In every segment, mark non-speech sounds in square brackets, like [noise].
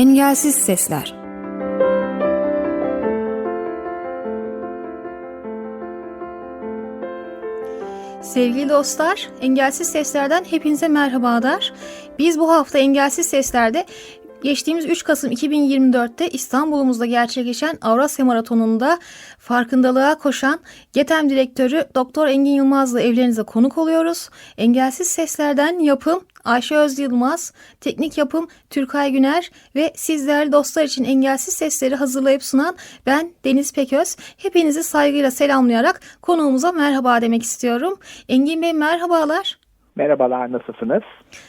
Engelsiz Sesler Sevgili dostlar, Engelsiz Sesler'den hepinize merhabalar. Biz bu hafta Engelsiz Sesler'de Geçtiğimiz 3 Kasım 2024'te İstanbul'umuzda gerçekleşen Avrasya Maratonu'nda farkındalığa koşan GETEM Direktörü Doktor Engin Yılmaz'la evlerinize konuk oluyoruz. Engelsiz Sesler'den yapım Ayşe Öz Yılmaz, teknik yapım Türkay Güner ve sizler dostlar için engelsiz sesleri hazırlayıp sunan ben Deniz Peköz. Hepinizi saygıyla selamlayarak konuğumuza merhaba demek istiyorum. Engin Bey merhabalar. Merhabalar, nasılsınız?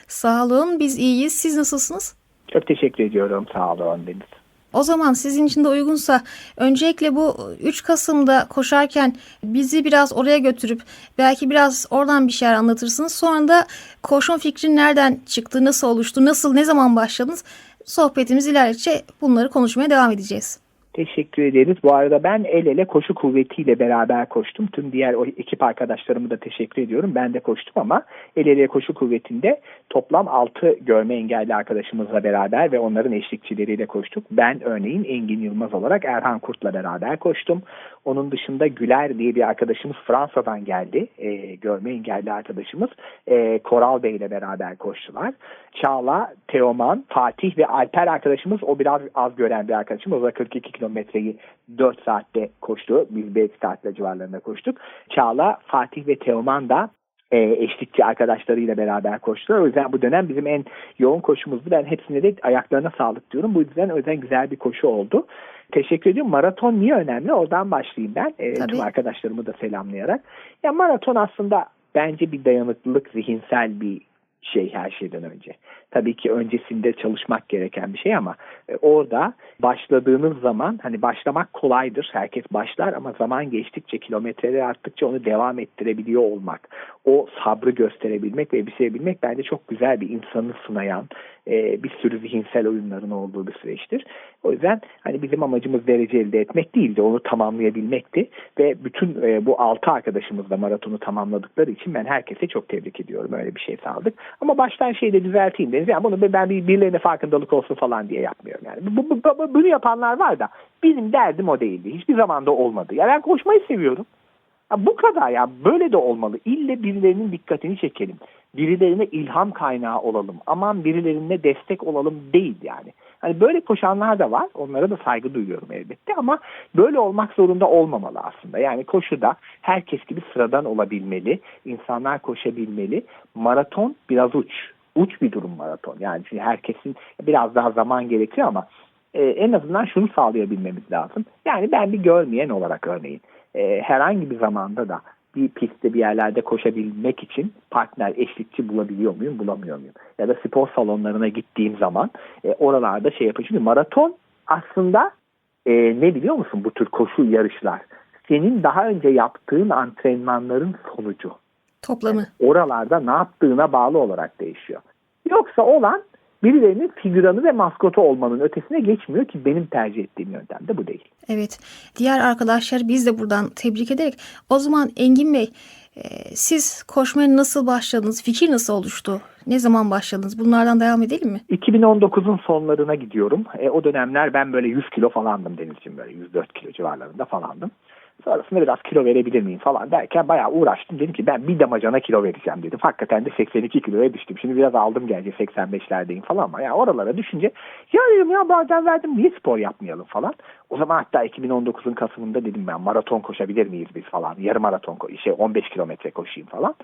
Sağ olun, biz iyiyiz. Siz nasılsınız? Çok teşekkür ediyorum. Sağ olun Deniz. O zaman sizin için de uygunsa öncelikle bu 3 Kasım'da koşarken bizi biraz oraya götürüp belki biraz oradan bir şeyler anlatırsınız. Sonra da koşma fikri nereden çıktı, nasıl oluştu, nasıl, ne zaman başladınız? Sohbetimiz ilerledikçe bunları konuşmaya devam edeceğiz. Teşekkür ederiz. Bu arada ben el ele koşu kuvvetiyle beraber koştum. Tüm diğer o ekip arkadaşlarımı da teşekkür ediyorum. Ben de koştum ama el ele koşu kuvvetinde toplam 6 görme engelli arkadaşımızla beraber ve onların eşlikçileriyle koştuk. Ben örneğin Engin Yılmaz olarak Erhan Kurt'la beraber koştum. Onun dışında Güler diye bir arkadaşımız Fransa'dan geldi. E, görme engelli arkadaşımız. E, Koral Bey ile beraber koştular. Çağla, Teoman, Fatih ve Alper arkadaşımız o biraz az gören bir arkadaşımız. O da 42 kilometreyi 4 saatte koştu. Biz 5 saatle civarlarında koştuk. Çağla, Fatih ve Teoman da e, eşlikçi arkadaşlarıyla beraber koştular. O yüzden bu dönem bizim en yoğun koşumuzdu. Ben hepsine de ayaklarına sağlık diyorum. Bu yüzden yüzden güzel bir koşu oldu. Teşekkür ediyorum. Maraton niye önemli? Oradan başlayayım ben. E, tüm arkadaşlarımı da selamlayarak. Ya maraton aslında bence bir dayanıklılık, zihinsel bir şey her şeyden önce. Tabii ki öncesinde çalışmak gereken bir şey ama e, orada başladığınız zaman hani başlamak kolaydır. Herkes başlar ama zaman geçtikçe kilometreler arttıkça onu devam ettirebiliyor olmak. O sabrı gösterebilmek ve bitirebilmek bence çok güzel bir insanı sınayan e, bir sürü zihinsel oyunların olduğu bir süreçtir. O yüzden hani bizim amacımız derece elde etmek değildi. Onu tamamlayabilmekti ve bütün e, bu altı arkadaşımız da maratonu tamamladıkları için ben herkese çok tebrik ediyorum. Öyle bir şey sağladık. Ama baştan şeyi de düzelteyim deniz. Yani bunu ben bir birilerine farkındalık olsun falan diye yapmıyorum. Yani bu, bu, bu, bunu yapanlar var da benim derdim o değildi. Hiçbir zaman da olmadı. Yani ben koşmayı seviyorum. Ya bu kadar ya böyle de olmalı. İlle birilerinin dikkatini çekelim. Birilerine ilham kaynağı olalım. Aman birilerine destek olalım değil yani. Hani böyle koşanlar da var. Onlara da saygı duyuyorum elbette ama böyle olmak zorunda olmamalı aslında. Yani koşuda herkes gibi sıradan olabilmeli. İnsanlar koşabilmeli. Maraton biraz uç. Uç bir durum maraton. Yani çünkü herkesin biraz daha zaman gerekiyor ama e, en azından şunu sağlayabilmemiz lazım. Yani ben bir görmeyen olarak örneğin e, herhangi bir zamanda da bir pistte bir yerlerde koşabilmek için partner eşlikçi bulabiliyor muyum bulamıyor muyum? Ya da spor salonlarına gittiğim zaman e, oralarda şey yapıyor. Çünkü maraton aslında e, ne biliyor musun bu tür koşu yarışlar? Senin daha önce yaptığın antrenmanların sonucu. Toplamı. Yani oralarda ne yaptığına bağlı olarak değişiyor. Yoksa olan birilerinin figüranı ve maskotu olmanın ötesine geçmiyor ki benim tercih ettiğim yöntem de bu değil. Evet. Diğer arkadaşlar biz de buradan tebrik ederek o zaman Engin Bey e, siz koşmaya nasıl başladınız? Fikir nasıl oluştu? Ne zaman başladınız? Bunlardan devam edelim mi? 2019'un sonlarına gidiyorum. E, o dönemler ben böyle 100 kilo falandım Denizciğim böyle 104 kilo civarlarında falandım. Sonrasında biraz kilo verebilir miyim falan derken bayağı uğraştım. Dedim ki ben bir damacana kilo vereceğim dedim. Hakikaten de 82 kiloya düştüm. Şimdi biraz aldım gelecek 85'lerdeyim falan ama ya oralara düşünce ya dedim ya bazen verdim niye spor yapmayalım falan. O zaman hatta 2019'un Kasım'ında dedim ben maraton koşabilir miyiz biz falan. Yarım maraton şey 15 kilometre koşayım falan.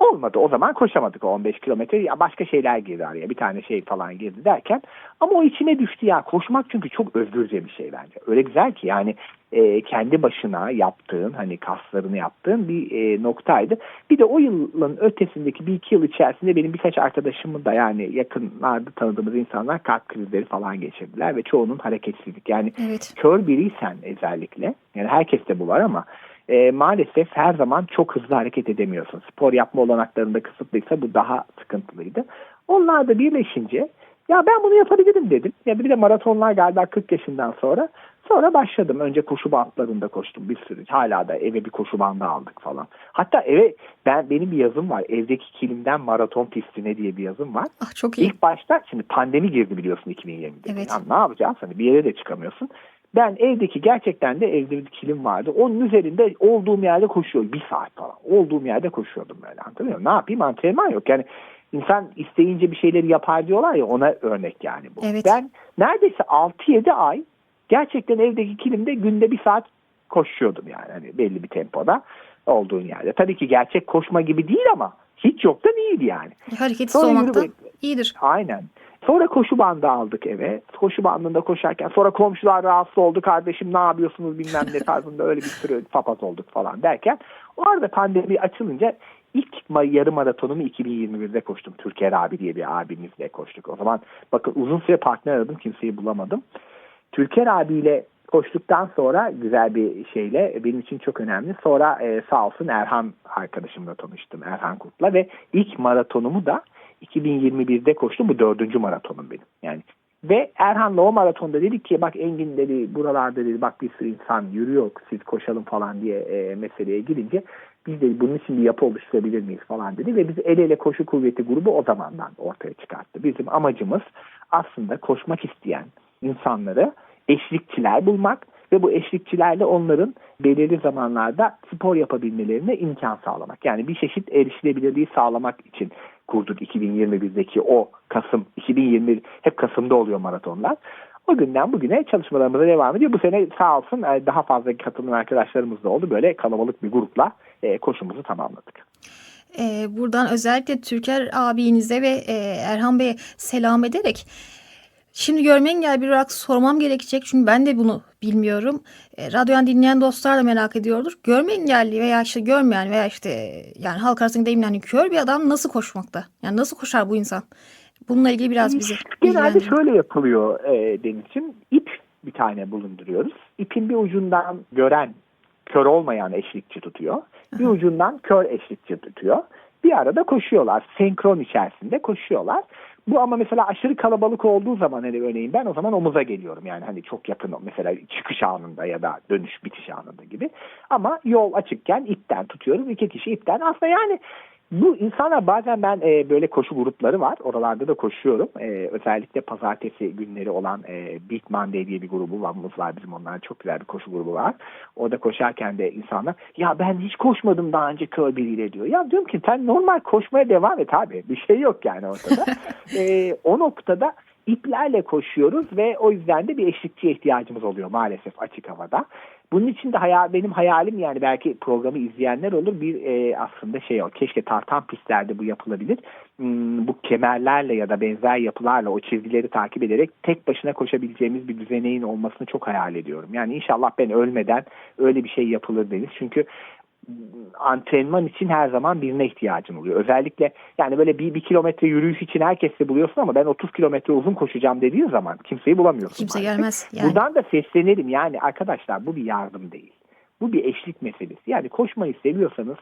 Olmadı o zaman koşamadık o 15 kilometre. Ya başka şeyler girdi araya bir tane şey falan girdi derken. Ama o içine düştü ya koşmak çünkü çok özgürce bir şey bence. Öyle güzel ki yani e, kendi başına yaptığın hani kaslarını yaptığın bir e, noktaydı. Bir de o yılın ötesindeki bir iki yıl içerisinde benim birkaç arkadaşımın da yani yakınlarda tanıdığımız insanlar kalp krizleri falan geçirdiler ve çoğunun hareketsizlik. Yani evet. kör biriysen özellikle yani herkeste bu var ama e, maalesef her zaman çok hızlı hareket edemiyorsun. Spor yapma olanaklarında kısıtlıysa bu daha sıkıntılıydı. Onlar da birleşince ya ben bunu yapabilirim dedim. Ya bir de maratonlar galiba 40 yaşından sonra Sonra başladım. Önce koşu bantlarında koştum bir sürü. Hala da eve bir koşu bandı aldık falan. Hatta eve ben benim bir yazım var. Evdeki kilimden maraton pistine diye bir yazım var. Ah çok iyi. İlk başta şimdi pandemi girdi biliyorsun 2020'de. Evet. Yani ne yapacağız? Hani bir yere de çıkamıyorsun. Ben evdeki gerçekten de evde bir kilim vardı. Onun üzerinde olduğum yerde koşuyorum. Bir saat falan. Olduğum yerde koşuyordum böyle. Anlatabiliyor muyum? Ne yapayım? Antrenman yok. Yani insan isteyince bir şeyleri yapar diyorlar ya ona örnek yani bu. Evet. Ben neredeyse 6-7 ay gerçekten evdeki kilimde günde bir saat koşuyordum yani. Hani belli bir tempoda olduğun yerde. Tabii ki gerçek koşma gibi değil ama hiç yoktan iyiydi yani. Hareketsiz Sonra olmak da iyidir. Aynen. Sonra koşu bandı aldık eve. Koşu bandında koşarken sonra komşular rahatsız oldu. Kardeşim ne yapıyorsunuz bilmem ne tarzında öyle bir sürü papaz olduk falan derken o arada pandemi açılınca ilk yarım maratonumu 2021'de koştum. Türker abi diye bir abimizle koştuk. O zaman bakın uzun süre partner aradım kimseyi bulamadım. Türker abiyle koştuktan sonra güzel bir şeyle benim için çok önemli. Sonra e, sağ olsun Erhan arkadaşımla tanıştım. Erhan Kurt'la ve ilk maratonumu da 2021'de koştum. Bu dördüncü maratonum benim. Yani ve Erhan'la o maratonda dedik ki bak Engin dedi buralarda dedi bak bir sürü insan yürüyor siz koşalım falan diye e, meseleye girince biz de bunun için bir yapı oluşturabilir miyiz falan dedi ve biz el ele koşu kuvveti grubu o zamandan ortaya çıkarttı. Bizim amacımız aslında koşmak isteyen insanları eşlikçiler bulmak ve bu eşlikçilerle onların belirli zamanlarda spor yapabilmelerine imkan sağlamak. Yani bir çeşit erişilebilirliği sağlamak için kurduk 2021'deki o Kasım, 2020 hep Kasım'da oluyor maratonlar. O günden bugüne çalışmalarımıza devam ediyor. Bu sene sağ olsun e, daha fazla katılan arkadaşlarımız da oldu. Böyle kalabalık bir grupla e, koşumuzu tamamladık. Ee, buradan özellikle Türker abinize ve e, Erhan Bey'e selam ederek şimdi görme engelli bir olarak sormam gerekecek çünkü ben de bunu bilmiyorum. E, radyodan dinleyen dostlar da merak ediyordur. Görme engelli veya işte görmeyen veya işte yani halk arasında deyimle hani kör bir adam nasıl koşmakta? Yani nasıl koşar bu insan? Bununla ilgili biraz bizi Genelde şöyle yapılıyor e, Deniz'ciğim. İp bir tane bulunduruyoruz. İpin bir ucundan gören kör olmayan eşlikçi tutuyor. Bir ucundan kör eşlikçi tutuyor. Bir arada koşuyorlar. Senkron içerisinde koşuyorlar. Bu ama mesela aşırı kalabalık olduğu zaman hani örneğin ben o zaman omuza geliyorum. Yani hani çok yakın mesela çıkış anında ya da dönüş bitiş anında gibi. Ama yol açıkken ipten tutuyoruz. İki kişi ipten. Aslında yani bu insanlar bazen ben e, böyle koşu grupları var. Oralarda da koşuyorum. E, özellikle pazartesi günleri olan e, Big Monday diye bir grubumuz var bizim onların çok güzel bir koşu grubu var. Orada koşarken de insanlar ya ben hiç koşmadım daha önce kör biriyle diyor. Ya diyorum ki sen normal koşmaya devam et abi. Bir şey yok yani ortada. [laughs] e, o noktada iplerle koşuyoruz ve o yüzden de bir eşlikçiye ihtiyacımız oluyor maalesef açık havada. Bunun için de hayal, benim hayalim yani belki programı izleyenler olur bir e, aslında şey o keşke tartan pistlerde bu yapılabilir. Hmm, bu kemerlerle ya da benzer yapılarla o çizgileri takip ederek tek başına koşabileceğimiz bir düzeneğin olmasını çok hayal ediyorum. Yani inşallah ben ölmeden öyle bir şey yapılır deniz. Çünkü antrenman için her zaman birine ihtiyacın oluyor. Özellikle yani böyle bir, bir kilometre yürüyüş için herkesi buluyorsun ama ben 30 kilometre uzun koşacağım dediğin zaman kimseyi bulamıyorsun. Kimse maalesef. gelmez. Yani. Buradan da seslenelim yani arkadaşlar bu bir yardım değil. Bu bir eşlik meselesi. Yani koşmayı seviyorsanız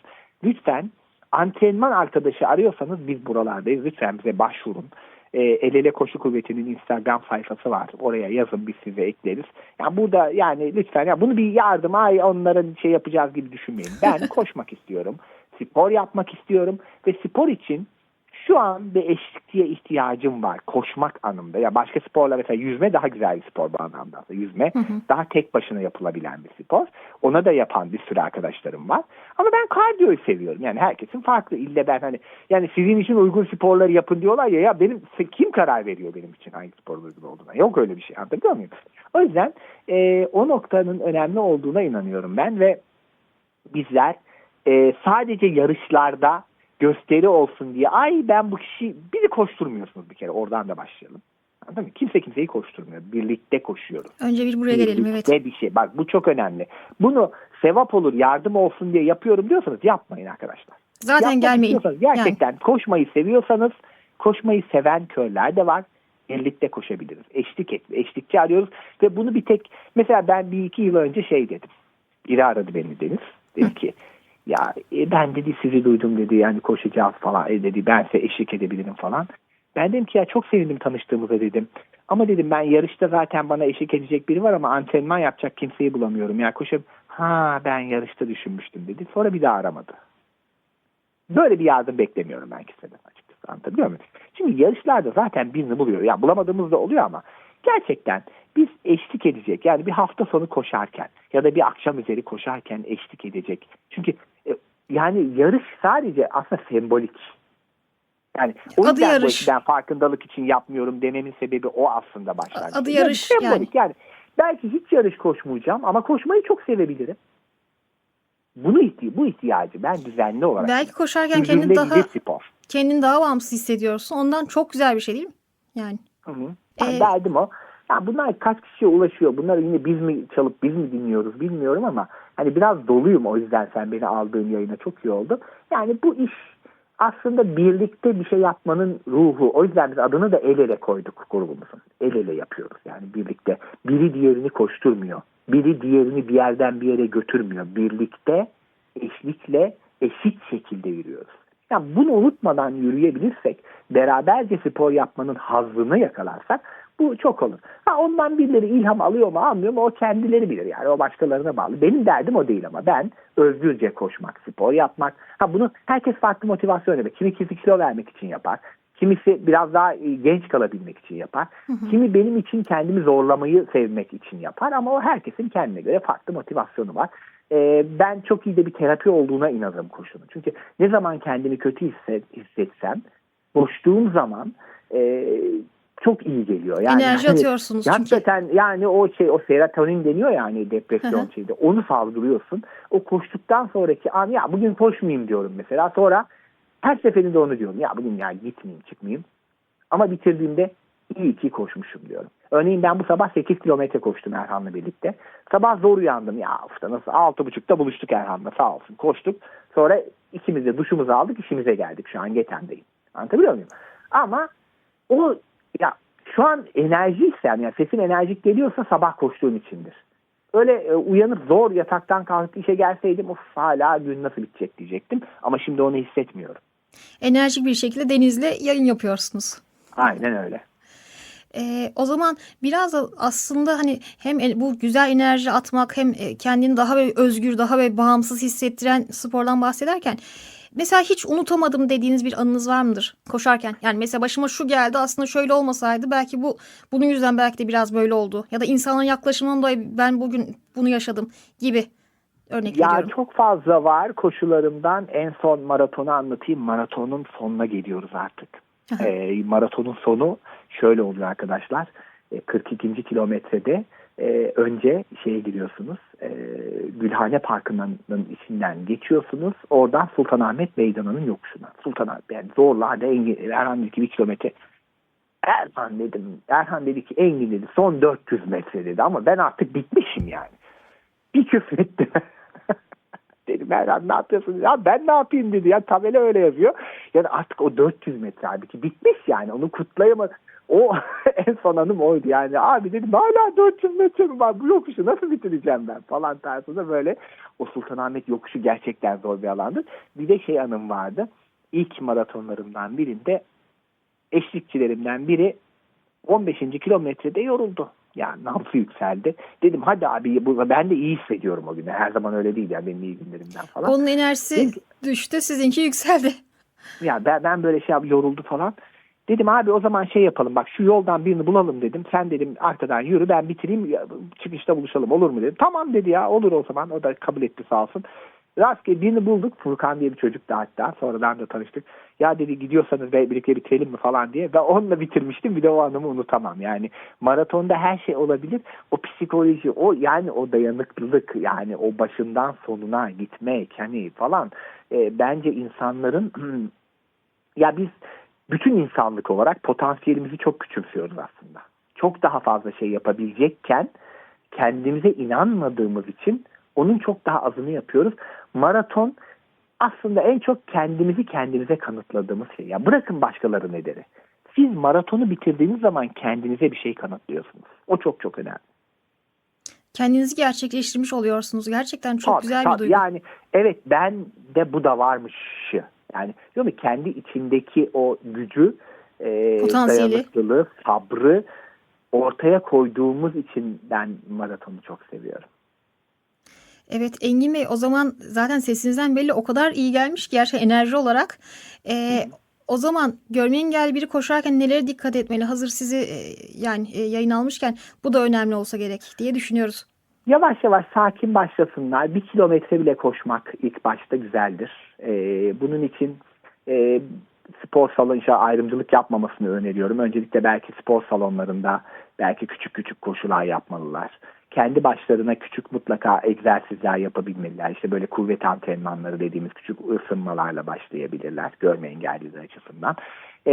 lütfen antrenman arkadaşı arıyorsanız biz buralardayız. Lütfen bize başvurun. E, El Ele Koşu Kuvveti'nin Instagram sayfası var. Oraya yazın biz size ekleriz. Yani burada yani lütfen ya bunu bir yardım ay onların şey yapacağız gibi düşünmeyin. Ben [laughs] koşmak istiyorum. Spor yapmak istiyorum ve spor için şu an bir eşlikçiye ihtiyacım var koşmak anlamda. Ya başka sporla mesela yüzme daha güzel bir spor bu anlamda. Yüzme Hı hı. daha tek başına yapılabilen bir spor. Ona da yapan bir sürü arkadaşlarım var. Ama ben kardiyoyu seviyorum. Yani herkesin farklı. İlle ben hani yani sizin için uygun sporları yapın diyorlar ya ya benim kim karar veriyor benim için hangi spor uygun olduğuna? Yok öyle bir şey. Anlatabiliyor muyum? O yüzden e, o noktanın önemli olduğuna inanıyorum ben ve bizler e, sadece yarışlarda gösteri olsun diye ay ben bu kişi biri koşturmuyorsunuz bir kere oradan da başlayalım. Anladın mı? Kimse kimseyi koşturmuyor. Birlikte koşuyoruz. Önce bir buraya gelelim evet. Bir şey. Bak bu çok önemli. Bunu sevap olur, yardım olsun diye yapıyorum diyorsanız yapmayın arkadaşlar. Zaten Yapmak gelmeyin. Gerçekten koşmayı seviyorsanız koşmayı seven körler de var. Birlikte koşabiliriz. Eşlik et, eşlikçi arıyoruz ve bunu bir tek mesela ben bir iki yıl önce şey dedim. Biri aradı beni Deniz. Dedi ki ya e, ben dedi sizi duydum dedi yani koşacağız falan e, dedi ben size eşlik edebilirim falan. Ben dedim ki ya çok sevindim tanıştığımıza dedim. Ama dedim ben yarışta zaten bana eşlik edecek biri var ama antrenman yapacak kimseyi bulamıyorum. Yani koşup ha ben yarışta düşünmüştüm dedi. Sonra bir daha aramadı. Böyle bir yardım beklemiyorum ben kimseden açıkçası. Anlatabiliyor muyum? Şimdi yarışlarda zaten birini buluyor. Ya bulamadığımız da oluyor ama gerçekten biz eşlik edecek yani bir hafta sonu koşarken ya da bir akşam üzeri koşarken eşlik edecek. Çünkü yani yarış sadece aslında sembolik. Yani o Adı yüzden yarış. ben farkındalık için yapmıyorum dememin sebebi o aslında başlangıç. Adı Yani yarış sembolik yani. Belki hiç yarış koşmayacağım ama koşmayı çok sevebilirim. Bunu ihti bu ihtiyacı ben düzenli olarak Belki koşarken kendini daha spor. kendini daha bağımsız hissediyorsun. Ondan çok güzel bir şey değil mi? Yani Hı hı. Yani Ee, derdim o. Ya bunlar kaç kişiye ulaşıyor? Bunları yine biz mi çalıp biz mi dinliyoruz bilmiyorum ama hani biraz doluyum o yüzden sen beni aldığın yayına çok iyi oldu. Yani bu iş aslında birlikte bir şey yapmanın ruhu. O yüzden biz adını da el ele koyduk grubumuzun. El ele yapıyoruz yani birlikte. Biri diğerini koşturmuyor. Biri diğerini bir yerden bir yere götürmüyor. Birlikte eşlikle eşit şekilde yürüyoruz. Yani bunu unutmadan yürüyebilirsek, beraberce spor yapmanın hazzını yakalarsak bu çok olur. Ha ondan birileri ilham alıyor mu almıyor mu o kendileri bilir yani o başkalarına bağlı. Benim derdim o değil ama ben özgürce koşmak, spor yapmak. Ha bunu herkes farklı motivasyon yapar. Kimi kisi kilo vermek için yapar. Kimisi biraz daha e, genç kalabilmek için yapar. Kimi benim için kendimi zorlamayı sevmek için yapar ama o herkesin kendine göre farklı motivasyonu var. Ee, ben çok iyi de bir terapi olduğuna inanırım koşunun. Çünkü ne zaman kendimi kötü hisset, hissetsem koştuğum zaman e, çok iyi geliyor. Yani enerji hani- atıyorsunuz çünkü. Gerçekten yani o şey o serotonin deniyor yani depresyon Hı hı. şeyde onu salgılıyorsun. O koştuktan sonraki an ya bugün koşmayayım diyorum mesela. Sonra her seferinde onu diyorum. Ya bugün ya gitmeyeyim çıkmayayım. Ama bitirdiğimde iyi ki koşmuşum diyorum. Örneğin ben bu sabah 8 kilometre koştum Erhan'la birlikte. Sabah zor uyandım. Ya usta nasıl 6.30'da buluştuk Erhan'la sağ olsun koştuk. Sonra ikimiz de duşumuzu aldık işimize geldik. Şu an Geten'deyim. Anlatabiliyor muyum? Ama o ya şu an enerjiysem yani sesin enerjik geliyorsa sabah koştuğum içindir. Öyle e, uyanıp zor yataktan kalkıp işe gelseydim of hala gün nasıl bitecek diyecektim. Ama şimdi onu hissetmiyorum. Enerjik bir şekilde Deniz'le yayın yapıyorsunuz. Aynen öyle. Ee, o zaman biraz da aslında hani hem e- bu güzel enerji atmak hem e, kendini daha böyle özgür, daha böyle bağımsız hissettiren spordan bahsederken mesela hiç unutamadım dediğiniz bir anınız var mıdır koşarken? Yani mesela başıma şu geldi aslında şöyle olmasaydı belki bu bunun yüzden belki de biraz böyle oldu. Ya da insanların yaklaşımından dolayı ben bugün bunu yaşadım gibi örnek Ya veriyorum. çok fazla var koşularımdan en son maratonu anlatayım. Maratonun sonuna geliyoruz artık. Ee, maratonun sonu şöyle oluyor arkadaşlar. Ee, 42. kilometrede e, önce şeye giriyorsunuz. E, Gülhane Parkı'nın içinden geçiyorsunuz. Oradan Sultanahmet Meydanı'nın yokuşuna. Sultanahmet yani zorla hadi Engin, Erhan dedi ki bir kilometre. Erhan dedim. Erhan dedi ki Engin dedi son 400 metre dedi ama ben artık bitmişim yani. Bir küfretti. [laughs] Dedim Erhan ne yapıyorsun? Ya ben ne yapayım dedi. Ya tabela öyle yazıyor. Yani artık o 400 metre halbuki bitmiş yani. Onu kutlayamadım. O [laughs] en son anım oydu yani. Abi dedim hala 400 metre mi var? Bu yokuşu nasıl bitireceğim ben falan tarzında böyle. O Sultanahmet yokuşu gerçekten zor bir alandı. Bir de şey anım vardı. İlk maratonlarımdan birinde eşlikçilerimden biri 15. kilometrede yoruldu. Yani nabzı yükseldi. Dedim hadi abi ben de iyi hissediyorum o güne. Her zaman öyle değil yani benim iyi günlerimden falan. Onun enerjisi Çünkü- düştü, sizinki yükseldi. Ya ben, ben böyle şey yap- yoruldu falan. Dedim abi o zaman şey yapalım bak şu yoldan birini bulalım dedim. Sen dedim arkadan yürü ben bitireyim çıkışta buluşalım olur mu dedim. Tamam dedi ya olur o zaman o da kabul etti sağ olsun. Rastgele birini bulduk Furkan diye bir çocuk da hatta sonradan da tanıştık. Ya dedi gidiyorsanız birlikte bitirelim mi falan diye. Ben onunla bitirmiştim bir de o anımı unutamam. Yani maratonda her şey olabilir. O psikoloji o yani o dayanıklılık yani o başından sonuna gitmek hani falan e, bence insanların [clears throat] ya biz bütün insanlık olarak potansiyelimizi çok küçümsüyoruz aslında. Çok daha fazla şey yapabilecekken kendimize inanmadığımız için onun çok daha azını yapıyoruz. Maraton aslında en çok kendimizi kendimize kanıtladığımız şey. Ya bırakın başkaları ne deri. Siz maratonu bitirdiğiniz zaman kendinize bir şey kanıtlıyorsunuz. O çok çok önemli. Kendinizi gerçekleştirmiş oluyorsunuz. Gerçekten çok Tabii, güzel bir tabii. duygu. Yani evet ben de bu da varmış. Yani diyor mu kendi içindeki o gücü, e, Potansiyeli. dayanıklılığı, sabrı ortaya koyduğumuz için ben maratonu çok seviyorum. Evet Engin Bey o zaman zaten sesinizden belli o kadar iyi gelmiş ki gerçekten enerji olarak. Ee, o zaman görme engelli biri koşarken nelere dikkat etmeli? Hazır sizi e, yani e, yayın almışken bu da önemli olsa gerek diye düşünüyoruz. Yavaş yavaş sakin başlasınlar. Bir kilometre bile koşmak ilk başta güzeldir. Ee, bunun için e, spor salonca ayrımcılık yapmamasını öneriyorum. Öncelikle belki spor salonlarında belki küçük küçük koşular yapmalılar. Kendi başlarına küçük mutlaka egzersizler yapabilmeliler. İşte böyle kuvvet antrenmanları dediğimiz küçük ısınmalarla başlayabilirler görme engelliler açısından. Ee,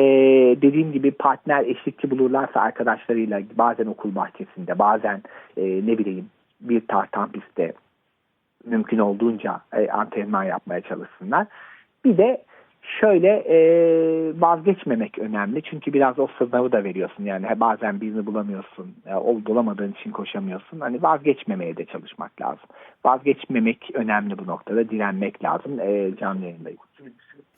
dediğim gibi partner eşlikçi bulurlarsa arkadaşlarıyla bazen okul bahçesinde bazen e, ne bileyim bir tartan pistte mümkün olduğunca e, antrenman yapmaya çalışsınlar. Bir de şöyle e, vazgeçmemek önemli. Çünkü biraz o sınavı da veriyorsun. Yani bazen birini bulamıyorsun. E, o bulamadığın için koşamıyorsun. Hani vazgeçmemeye de çalışmak lazım. Vazgeçmemek önemli bu noktada. Direnmek lazım. E, canlı yayındayım.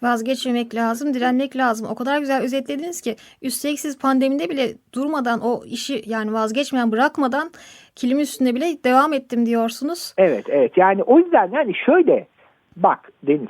Vazgeçmemek lazım, direnmek lazım. O kadar güzel özetlediniz ki üstelik siz pandemide bile durmadan o işi yani vazgeçmeyen bırakmadan kilim üstünde bile devam ettim diyorsunuz. Evet evet yani o yüzden yani şöyle bak Deniz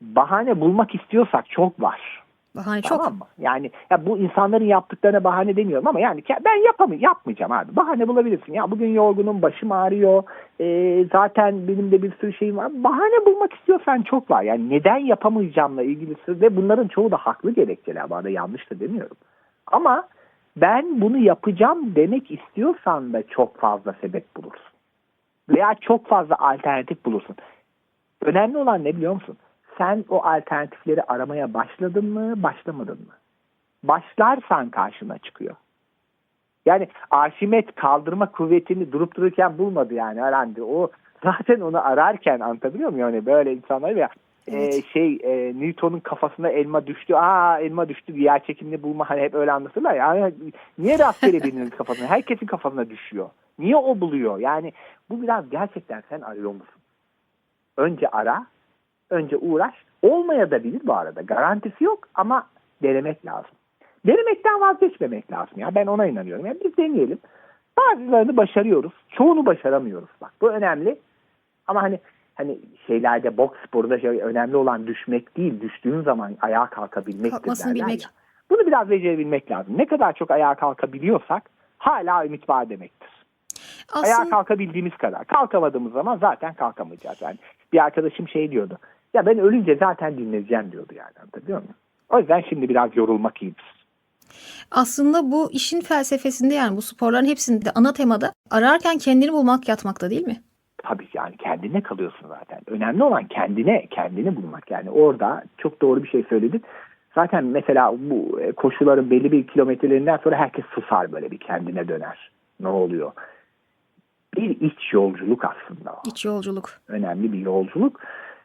bahane bulmak istiyorsak çok var. Bahane çok. Tamam mı? Yani ya bu insanların yaptıklarına bahane demiyorum ama yani ben yapamıyorum, yapmayacağım abi. Bahane bulabilirsin. Ya bugün yorgunum, başım ağrıyor. ee, zaten benim de bir sürü şeyim var. Bahane bulmak istiyorsan çok var. Yani neden yapamayacağımla ilgilisi ve bunların çoğu da haklı gerekçeler. Bu arada yanlış da demiyorum. Ama ben bunu yapacağım demek istiyorsan da çok fazla sebep bulursun. Veya çok fazla alternatif bulursun. Önemli olan ne biliyor musun? Sen o alternatifleri aramaya başladın mı, başlamadın mı? Başlarsan karşına çıkıyor. Yani Arşimet kaldırma kuvvetini durup dururken bulmadı yani herhalde. O zaten onu ararken anlatabiliyor muyum? Yani böyle insanlar ya Evet. e, şey e, Newton'un kafasına elma düştü. Aa elma düştü. Yer çekimini bulma hani hep öyle anlatırlar ya. Yani niye rastgele [laughs] birinin kafasına? Herkesin kafasına düşüyor. Niye o buluyor? Yani bu biraz gerçekten sen arıyor musun? Önce ara, önce uğraş. Olmaya da bilir bu arada. Garantisi yok ama denemek lazım. Denemekten vazgeçmemek lazım ya. Ben ona inanıyorum. Yani biz deneyelim. Bazılarını başarıyoruz. Çoğunu başaramıyoruz. Bak bu önemli. Ama hani hani şeylerde boks sporunda şey, önemli olan düşmek değil. Düştüğün zaman ayağa kalkabilmektir Kalkmasını derler bilmek. ya. Bunu biraz becerebilmek lazım. Ne kadar çok ayağa kalkabiliyorsak hala ümit var demektir. Ayağa Aslında kalkabildiğimiz kadar. Kalkamadığımız zaman zaten kalkamayacağız. Yani bir arkadaşım şey diyordu. Ya ben ölünce zaten dinleyeceğim diyordu yani. Anlatabiliyor muyum? O yüzden şimdi biraz yorulmak iyidir. aslında bu işin felsefesinde yani bu sporların hepsinde ana temada ararken kendini bulmak yatmakta değil mi? Tabii yani kendine kalıyorsun zaten. Önemli olan kendine, kendini bulmak. Yani orada çok doğru bir şey söyledin. Zaten mesela bu e, koşuların belli bir kilometrelerinden sonra herkes susar böyle bir kendine döner. Ne oluyor? Bir iç yolculuk aslında o. İç yolculuk. önemli bir yolculuk.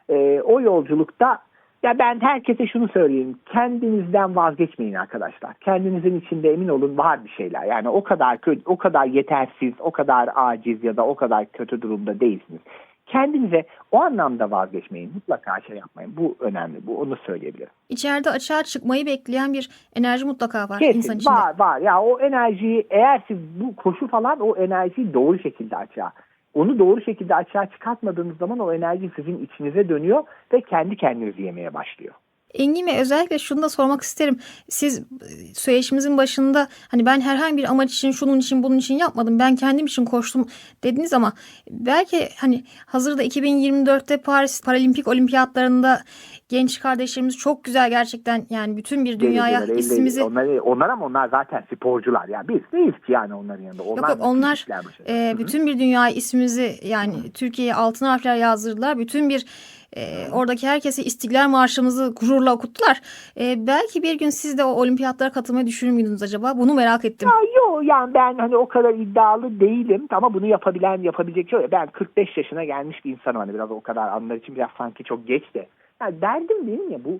Ee, o yolculukta ya ben herkese şunu söyleyeyim. Kendinizden vazgeçmeyin arkadaşlar. Kendinizin içinde emin olun var bir şeyler. Yani o kadar kötü, o kadar yetersiz, o kadar aciz ya da o kadar kötü durumda değilsiniz. Kendinize o anlamda vazgeçmeyin. Mutlaka şey yapmayın. Bu önemli. Bu onu söyleyebilirim. İçeride açığa çıkmayı bekleyen bir enerji mutlaka var Kesin insan içinde. var var. Ya o enerjiyi eğer siz bu koşu falan o enerjiyi doğru şekilde açığa onu doğru şekilde açığa çıkartmadığınız zaman o enerji sizin içinize dönüyor ve kendi kendinizi yemeye başlıyor. Engin Bey özellikle şunu da sormak isterim. Siz e, söyleşimizin başında hani ben herhangi bir amaç için şunun için bunun için yapmadım. Ben kendim için koştum dediniz ama belki hani hazırda 2024'te Paris Paralimpik Olimpiyatlarında genç kardeşlerimiz çok güzel gerçekten yani bütün bir dünyaya Dereceler, ismimizi Onlar, onlar ama onlar zaten sporcular. Ya biz değiliz ki yani onların yanında. Onlar, yok, onlar, şey. e, bütün bir dünya ismimizi yani Türkiye'ye altın harfler yazdırdılar. Bütün bir e, oradaki herkese İstiklal Marşımızı gururla okuttular. E, belki bir gün siz de o olimpiyatlara katılmayı düşünür müydünüz acaba? Bunu merak ettim. Ya yok yani ben hani o kadar iddialı değilim ama bunu yapabilen yapabilecek şey ben 45 yaşına gelmiş bir insanım hani biraz o kadar anlar için biraz sanki çok geç de. Yani derdim benim ya bu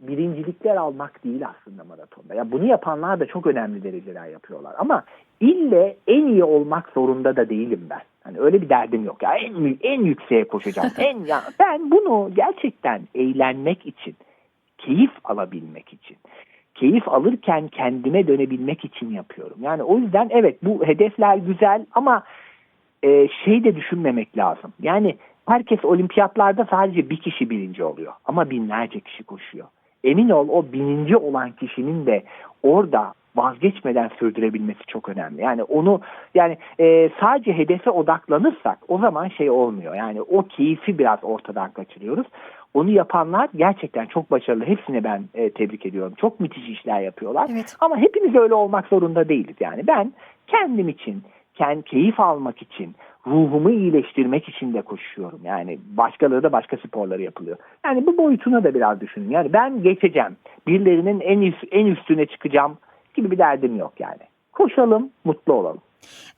birincilikler almak değil aslında maratonda. Ya bunu yapanlar da çok önemli dereceler yapıyorlar ama ille en iyi olmak zorunda da değilim ben. Hani öyle bir derdim yok. Ya en en yükseğe koşacağım. [laughs] en ya ben bunu gerçekten eğlenmek için, keyif alabilmek için, keyif alırken kendime dönebilmek için yapıyorum. Yani o yüzden evet bu hedefler güzel ama e, şey de düşünmemek lazım. Yani herkes olimpiyatlarda sadece bir kişi birinci oluyor ama binlerce kişi koşuyor. Emin ol o bininci olan kişinin de orada vazgeçmeden sürdürebilmesi çok önemli. Yani onu yani e, sadece hedefe odaklanırsak o zaman şey olmuyor. Yani o keyfi biraz ortadan kaçırıyoruz. Onu yapanlar gerçekten çok başarılı. Hepsine ben e, tebrik ediyorum. Çok müthiş işler yapıyorlar. Evet. Ama hepimiz öyle olmak zorunda değiliz. Yani ben kendim için, kendi keyif almak için, ruhumu iyileştirmek için de koşuyorum. Yani başkaları da başka sporları yapılıyor. Yani bu boyutuna da biraz düşünün. Yani ben geçeceğim. Birilerinin en üst, en üstüne çıkacağım gibi bir derdim yok yani. Koşalım, mutlu olalım.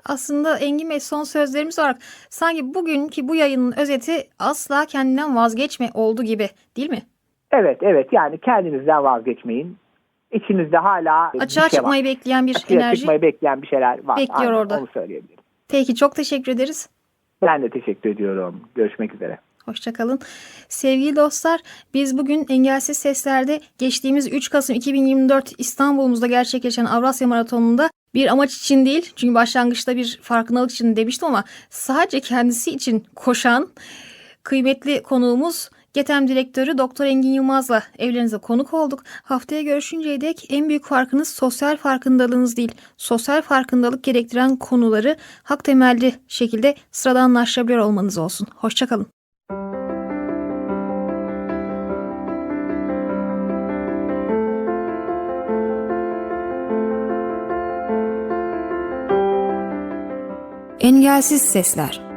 Aslında Engin Bey son sözlerimiz olarak sanki bugünkü bu yayının özeti asla kendinden vazgeçme oldu gibi değil mi? Evet, evet. Yani kendinizden vazgeçmeyin. İçinizde hala bir Açığa şey var. çıkmayı bekleyen bir Açığa enerji. çıkmayı bekleyen bir şeyler var. bekliyor Aynen, orada. Onu söyleyebilirim. Peki çok teşekkür ederiz. Ben de teşekkür ediyorum. Görüşmek üzere. Hoşçakalın. Sevgili dostlar biz bugün Engelsiz Sesler'de geçtiğimiz 3 Kasım 2024 İstanbul'umuzda gerçekleşen Avrasya Maratonu'nda bir amaç için değil çünkü başlangıçta bir farkındalık için demiştim ama sadece kendisi için koşan kıymetli konuğumuz GETEM Direktörü Doktor Engin Yılmaz'la evlerinize konuk olduk. Haftaya görüşünceye dek en büyük farkınız sosyal farkındalığınız değil. Sosyal farkındalık gerektiren konuları hak temelli şekilde sıradanlaştırabiliyor olmanız olsun. Hoşçakalın. Engelsiz Sesler